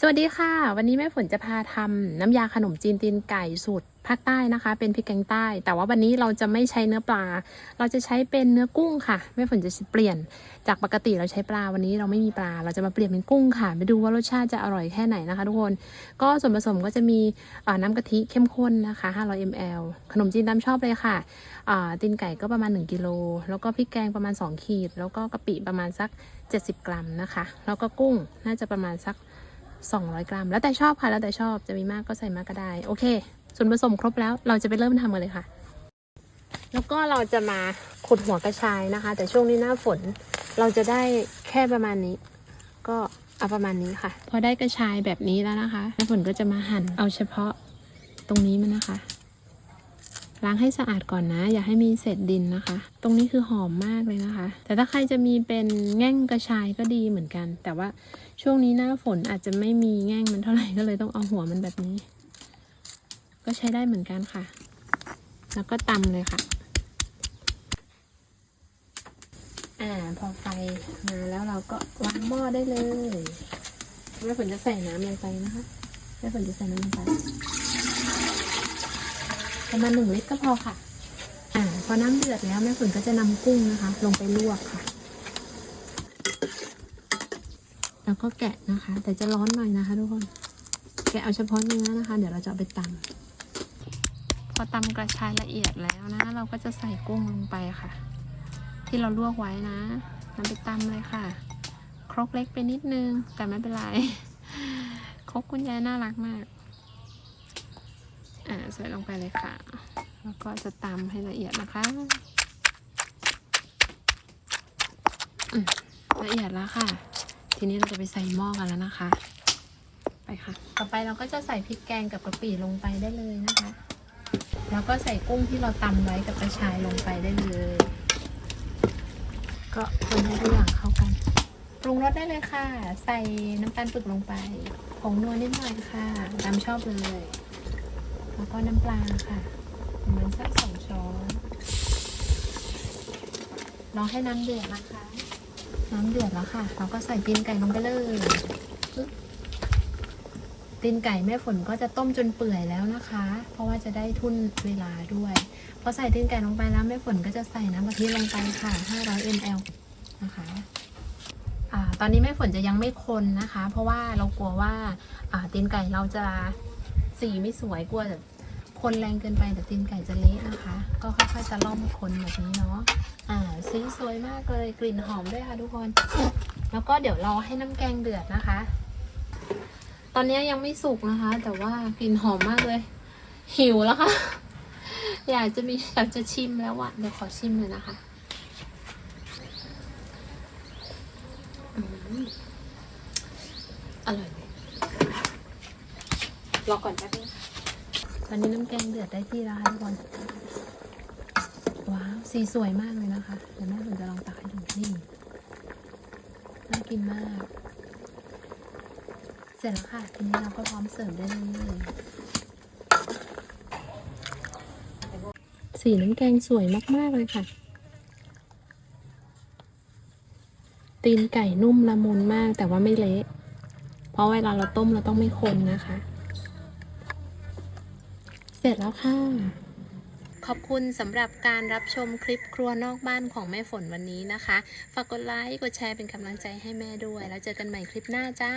สวัสดีค่ะ วันนี้แม่ฝนจะพาทำน้ำยาขนมจีนตีนไก่สูตรภาคใต้นะคะ เป็นพริกแกงใต้ แต่ว่าวันนี้เราจะไม่ใช้เนื้อปลา เราจะใช้เป็นเนื้อกุ้งค่ะแม่ฝนจะเปลี่ยนจากปกติเราใช้ปลาวันนี้เราไม่มีปลา เราจะมาเปลี่ยนเป็นกุ้งค่ะไปดูว่ารสชาติจะอร่อยแค่ไหนนะคะ ทุกคนก็ส่วนผสมก็จะมีน้ำกะทิเข้มข้นนะคะ 500 ml ขนมจีนตามชอบเลยค่ะตีนไก่ก็ประมาณ 1กิโลแล้วก็พริกแกงประมาณ 2 ขีด แล้วก็กะปิประมาณสัก 70 กรัมนะคะ แล้วก็กุ้งน่าจะประมาณสัก 200 กรัม แล้วแต่ชอบค่ะ แล้วแต่ชอบ จะมีมากก็ใส่มากก็ได้ โอเค ส่วนผสมครบแล้ว เราจะไปเริ่มทำกันเลยค่ะ แล้วก็เราจะมาขุดหัวกระชายนะคะ แต่ช่วงนี้หน้าฝน เราจะได้แค่ประมาณนี้ ก็เอาประมาณนี้ค่ะ พอได้กระชายแบบนี้แล้วนะคะหน้าฝนก็จะมาหั่น เอาเฉพาะตรงนี้มันนะคะ ล้างให้สะอาดก่อนนะ อย่าให้มีเศษดินนะคะ ตรงนี้คือหอมมากเลยนะคะ แต่ถ้าใครจะมีเป็นแง่งกระชายก็ดีเหมือนกัน แต่ว่าช่วงนี้หน้าฝนอาจจะไม่มีแง่งมันเท่าไหร่ก็เลยต้องเอาหัวมันแบบนี้ ก็ใช้ได้เหมือนกันค่ะ แล้วก็ตำเลยค่ะอ่าพอไฟมาแล้วเราก็วางหม้อได้เลยแม่ฝนจะใส่น้ำลงไปนะคะแม่ฝนจะใส่น้ำลงไป ประมาณหนึ่งลิตรก็พอค่ะ อ่าพอน้ำเดือดแล้วแม่ฝนก็จะนำกุ้งนะคะ ลงไปลวกค่ะ แล้วก็แกะนะคะ แต่จะร้อนหน่อยนะคะทุกคน แกะเอาเฉพาะเนื้อนะคะ เดี๋ยวเราจะไปตำพอตำกระชายละเอียดแล้วนะ เราก็จะใส่กุ้งลงไปค่ะ ที่เราลวกไว้นะนำไปตำเลยค่ะ ครกเล็กไปนิดนึงแต่ไม่เป็นไรครกคุณยายน่ารักมาก อ่าใส่ลงไปเลยค่ะ แล้วก็จะตำให้ละเอียดนะคะละเอียดแล้วค่ะ ทีนี้เราจะไปใส่หม้อกันแล้วนะคะ ไปค่ะ ต่อไปเราก็จะใส่พริกแกงกับกะปิลงไปได้เลยนะคะ แล้วก็ใส่กุ้งที่เราตำไว้กับกระชายลงไปได้เลย ก็คนให้ทุกอย่างเข้ากันปรุงรสได้เลยค่ะ ใส่น้ำตาลปึกลงไปผงนัวนิดหน่อยค่ะตามชอบเลย แล้วก็น้ำปลาค่ะประมาณสักสองช้อนรอให้น้ำเดือดนะคะ น้ำเดือดแล้วค่ะ เราก็ใส่ตีนไก่ลงไปเลยตีนไก่แม่ฝนก็จะต้มจนเปื่อยแล้วนะคะ เพราะว่าจะได้ทุนเวลาด้วย พอใส่ตีนไก่ลงไปแล้วแม่ฝนก็จะใส่น้ำกะทิลงไปค่ะ 500 ml นะคะอตอนนี้แม่ฝนจะยังไม่คนนะคะ เพราะว่าเรากลัวว่าตีนไก่เราจะ สีไม่สวยกลัวแบบคนแรงเกินไปแต่ตีนไก่จะเละนะคะ ก็ค่อยๆจะล่อมคนแบบนี้เนาะอ่าสีสวยมากเลยกลิ่นหอมด้วยค่ะทุกคน แล้วก็เดี๋ยวรอให้น้ำแกงเดือดนะคะ ตอนนี้ยังไม่สุกนะคะ แต่ว่ากลิ่นหอมมากเลย หิวแล้วค่ะ อยากจะมีอยากจะชิมแล้วอะเดี๋ยวขอชิมเลยนะคะอืมอร่อยเลย รอก่อนแป๊บนึงค่ตอนนี้น้ำแกงเดือดได้ที่แล้วค่ะทุกคน ว้าว สีสวยมากเลยนะคะ เดี๋ยวแม่ผมจะลองตักให้ดูนี่น่ากินมาก เสร็จแล้วค่ะ ทีนี้เราก็พร้อมเสิร์ฟได้เลยสีน้ำแกงสวยมากๆเลยค่ะ ตีนไก่นุ่มละมุนมากแต่ว่าไม่เละ เพราะเวลาเราต้มเราต้องไม่คนนะคะ เสร็จแล้วค่ะ ขอบคุณสำหรับการรับชมคลิปครัวนอกบ้านของแม่ฝนวันนี้นะคะ ฝากกดไลค์ กดแชร์เป็นกำลังใจให้แม่ด้วย แล้วเจอกันใหม่คลิปหน้าจ้า